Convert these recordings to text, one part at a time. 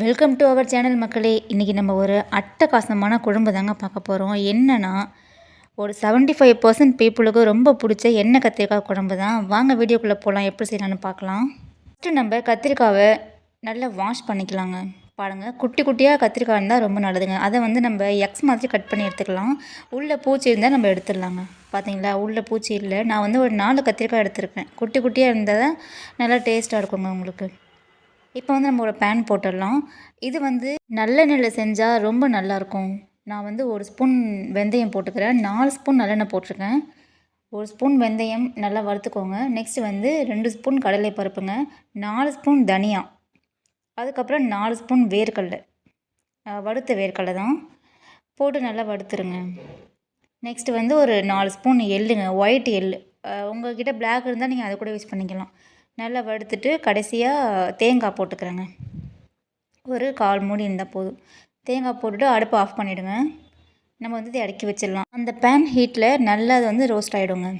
Welcome to our channel மக்களே. இன்றைக்கி நம்ம ஒரு அட்டகாசமான குழம்பு தாங்க பார்க்க போகிறோம் என்னென்னா ஒரு 75% ஃபைவ் பர்சன்ட் பீப்புளுக்கு ரொம்ப பிடிச்ச எண்ணெய் கத்திரிக்காய் குழம்பு தான். வாங்க வீடியோக்குள்ளே போகலாம் எப்படி செய்யலாம்னு பார்க்கலாம். ஃபஸ்ட்டு நம்ம கத்திரிக்காவை நல்லா வாஷ் பண்ணிக்கலாங்க. பாருங்கள் குட்டி குட்டியாக கத்திரிக்காய் இருந்தால் ரொம்ப நல்லதுங்க. அதை வந்து நம்ம எக்ஸ் மாதிரி கட் பண்ணி எடுத்துக்கலாம். உள்ளே பூச்சி இருந்தால் நம்ம எடுத்துடலாங்க. பார்த்தீங்களா உள்ளே பூச்சி இல்லை. நான் வந்து ஒரு நாலு கத்திரிக்காய் எடுத்திருக்கேன். குட்டி குட்டியாக இருந்தால் தான் நல்லா டேஸ்ட்டாக இருக்குங்க உங்களுக்கு. இப்போ வந்து நம்ம ஒரு பேன் போட்டுடலாம். இது வந்து நல்லெண்ணெயில் செஞ்சால் ரொம்ப நல்லாயிருக்கும். நான் வந்து ஒரு ஸ்பூன் வெந்தயம் போட்டுக்கிறேன். நாலு ஸ்பூன் நல்லெண்ணெய் போட்டிருக்கேன். ஒரு ஸ்பூன் வெந்தயம் நல்லா வறுத்துக்கோங்க. நெக்ஸ்ட் வந்து ரெண்டு ஸ்பூன் கடலை பருப்புங்க நாலு ஸ்பூன் தனியா. அதுக்கப்புறம் நாலு ஸ்பூன் வேர்க்கடலை. வறுத்த வேர்க்கடலை தான். போட்டு நல்லா வறுத்துருங்க. நெக்ஸ்ட் வந்து ஒரு நாலு ஸ்பூன் எள்ளுங்க. ஒயிட் எள்ளு. உங்கள்கிட்ட பிளாக் இருந்தால் நீங்கள் அதை கூட யூஸ் பண்ணிக்கலாம். நல்லா வறுத்துட்டு கடைசியாக தேங்காய் போட்டுக்கிறேங்க. ஒரு கால் மூடி இருந்தால் போதும். தேங்காய் போட்டுட்டு அடுப்பை ஆஃப் பண்ணிவிடுங்க நம்ம வந்து இதை அடக்கி வச்சிடலாம். அந்த பேன் ஹீட்டில் நல்லா அது வந்து ரோஸ்ட் ஆகிடுங்க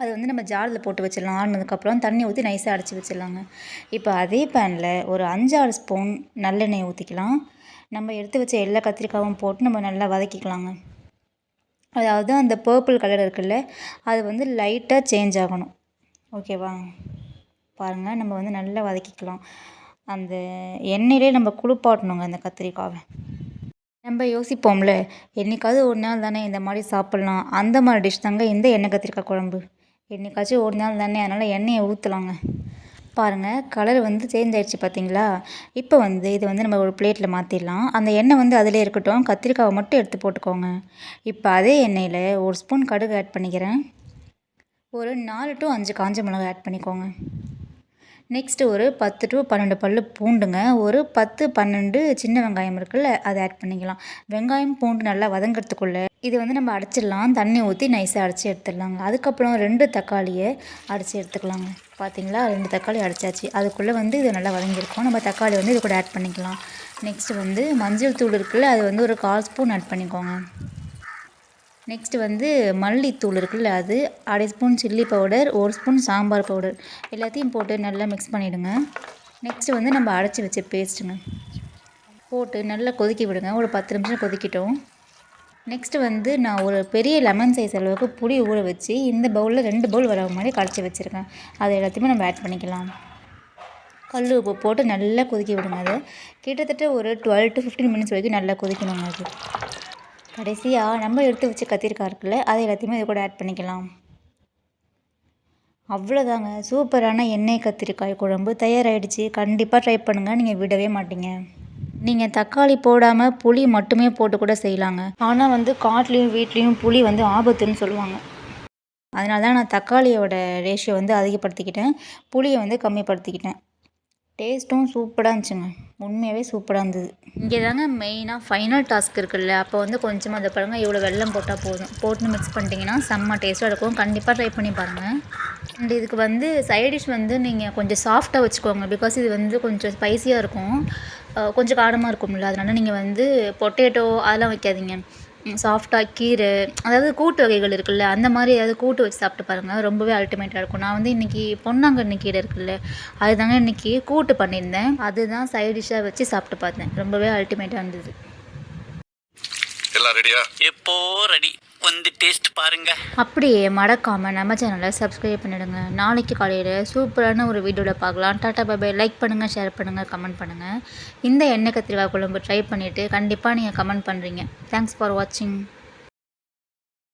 அது வந்து நம்ம ஜாரில் போட்டு வச்சிடலாம். ஆடினதுக்கப்புறம் தண்ணி ஊற்றி நைஸாக அடைச்சி வச்சிடலாங்க. இப்போ அதே பேனில் ஒரு அஞ்சாறு ஸ்பூன் நல்லெண்ணெய் ஊற்றிக்கலாம் நம்ம எடுத்து வச்ச எல்லா கத்திரிக்காயும் போட்டு நம்ம நல்லா வதக்கிக்கலாங்க. அதாவது அந்த பர்பிள் கலர் இருக்குல்ல அது வந்து லைட்டாக சேஞ்ச் ஆகணும். ஓகேவா பாருங்கள் நம்ம வந்து நல்லா வதக்கிக்கலாம். அந்த எண்ணெயிலே நம்ம குளிப்பாட்டணுங்க அந்த கத்திரிக்காவை. நம்ம யோசிப்போம்ல என்னைக்காவது ஒரு நாள் தானே இந்த மாதிரி சாப்பிட்லாம். அந்த மாதிரி டிஷ் தாங்க இந்த எண்ணெய் கத்திரிக்காய் குழம்பு. என்றைக்காச்சும் ஒரு நாள் தானே அதனால் எண்ணெயை ஊற்றலாங்க பாருங்கள் கலர் வந்து சேஞ்ச் ஆயிடுச்சு பார்த்தீங்களா இப்போ வந்து இது வந்து நம்ம ஒரு பிளேட்டில் மாற்றிடலாம் அந்த எண்ணெய் வந்து அதிலே இருக்கட்டும். கத்திரிக்காவை மட்டும் எடுத்து போட்டுக்கோங்க. இப்போ அதே எண்ணெயில் ஒரு ஸ்பூன் கடுகு ஆட் பண்ணிக்கிறேன். ஒரு நாலு டு அஞ்சு காஞ்ச மிளகாய் ஆட் பண்ணிக்கோங்க. நெக்ஸ்ட்டு ஒரு பத்து டு பன்னெண்டு பல் பூண்டுங்க. ஒரு பத்து பன்னெண்டு சின்ன வெங்காயம் இருக்குல்ல அதை ஆட் பண்ணிக்கலாம். வெங்காயம் பூண்டு நல்லா வதங்கிறதுக்குள்ளே இது வந்து நம்ம அடைச்சிடலாம். தண்ணி ஊற்றி நைஸாக அடைச்சி எடுத்துடலாங்க. அதுக்கப்புறம் ரெண்டு தக்காளியை அடைச்சி எடுத்துக்கலாங்க. பார்த்தீங்களா ரெண்டு தக்காளி அடைச்சாச்சு. அதுக்குள்ளே வந்து இது நல்லா வதங்கியிருக்கும். நம்ம தக்காளி வந்து இது கூட ஆட் பண்ணிக்கலாம். நெக்ஸ்ட்டு வந்து மஞ்சள் தூள் இருக்குல்ல அது வந்து ஒரு கால் ஸ்பூன் ஆட் பண்ணிக்கோங்க. நெக்ஸ்ட் வந்து மல்லித்தூள் இருக்குல்ல அது அரை ஸ்பூன் சில்லி பவுடர் ஒரு ஸ்பூன் சாம்பார் பவுடர் எல்லாத்தையும் போட்டு நல்லா மிக்ஸ் பண்ணிவிடுங்க நெக்ஸ்ட் வந்து நம்ம அரைச்சி வச்ச பேஸ்ட்டுங்க போட்டு நல்லா கொதிக்க விடுங்க. ஒரு பத்து நிமிஷம் கொதிக்கிட்டோம். நெக்ஸ்ட் வந்து நான் ஒரு பெரிய லெமன் சைஸ் அளவுக்கு புளி ஊற வச்சு இந்த பவுலில் ரெண்டு பவுல் வர மாதிரி கரைச்சி வச்சுருக்கேன் அது எல்லாத்தையுமே நம்ம ஆட் பண்ணிக்கலாம். கல் உப்பு போட்டு நல்லா கொதிக்க விடுங்க. அது கிட்டத்தட்ட ஒரு டுவெல் டு ஃபிஃப்டீன் மினிட்ஸ் வரைக்கும் நல்லா கொதிக்கணுங்க அது. கடைசியாக நம்ம எடுத்து வச்ச கத்திரிக்காய் இருக்குல்ல அதை எல்லாத்தையுமே இது கூட ஆட் பண்ணிக்கலாம். அவ்வளோதாங்க சூப்பரான எண்ணெய் கத்திரிக்காய் குழம்பு தயாராகிடுச்சு கண்டிப்பாக ட்ரை பண்ணுங்கள் நீங்கள் விடவே மாட்டீங்க. நீங்கள் தக்காளி போடாமல் புளி மட்டுமே போட்டு கூட செய்யலாங்க. ஆனால் வந்து காட்டிலையும் வீட்லேயும் புளி வந்து ஆபத்துன்னு சொல்லுவாங்க. அதனால தான் நான் தக்காளியோட ரேஷியோ வந்து அதிகப்படுத்திக்கிட்டேன். புளியை வந்து கம்மிப்படுத்திக்கிட்டேன். டேஸ்ட்டும் சூப்பராக இருந்துச்சுங்க. உண்மையாகவே சூப்பராக இருந்தது. இங்கே தாங்க மெயினாக ஃபைனல் டாஸ்க் இருக்குல்ல அப்போ வந்து கொஞ்சமாக அந்த பாருங்கள் இவ்வளோ வெள்ளம் போட்டால் போதும். போட்டு மிக்ஸ் பண்ணிட்டீங்கன்னா செம்ம டேஸ்ட்டாக இருக்கும். கண்டிப்பாக ட்ரை பண்ணி பாருங்கள் அண்ட் இதுக்கு வந்து சைட் டிஷ் வந்து நீங்கள் கொஞ்சம் சாஃப்டாக வச்சுக்கோங்க பிகாஸ் இது வந்து கொஞ்சம் ஸ்பைசியாக இருக்கும். கொஞ்சம் காரமாக இருக்கும்ல அதனால் நீங்கள் வந்து பொட்டேட்டோ அதெல்லாம் வைக்காதீங்க. சாஃப்டாக கீரை அதாவது கூட்டு வகைகள் இருக்குல்ல அந்த மாதிரி ஏதாவது கூட்டு வச்சு சாப்பிட்டு பாருங்கள் ரொம்பவே அல்டிமேட்டாக இருக்கும். நான் வந்து இன்றைக்கி பொன்னாங்கண்ணி கீரை இருக்குல்ல அதுதாங்க இன்றைக்கி கூட்டு பண்ணியிருந்தேன். அதுதான் சைட் டிஷ்ஷாக வச்சு சாப்பிட்டு பார்த்தேன். ரொம்பவே அல்டிமேட்டாக இருந்தது. எல்லாம் ரெடியா எப்போ ரெடி வந்து டேஸ்ட் பாருங்க. அப்படியே மறக்காமல் நம்ம சேனலை சப்ஸ்கிரைப் பண்ணிடுங்க. நாளைக்கு காலையில் சூப்பரான ஒரு வீடியோவில் பார்க்கலாம். டாட்டா பாபை லைக் பண்ணுங்கள் ஷேர் பண்ணுங்கள் கமெண்ட் பண்ணுங்கள் இந்த எண்ணெய் கத்திரிக்காய் குழம்பு ட்ரை பண்ணிவிட்டு கண்டிப்பாக நீங்கள் கமெண்ட் பண்ணுறீங்க தேங்க்ஸ் ஃபார் வாட்சிங்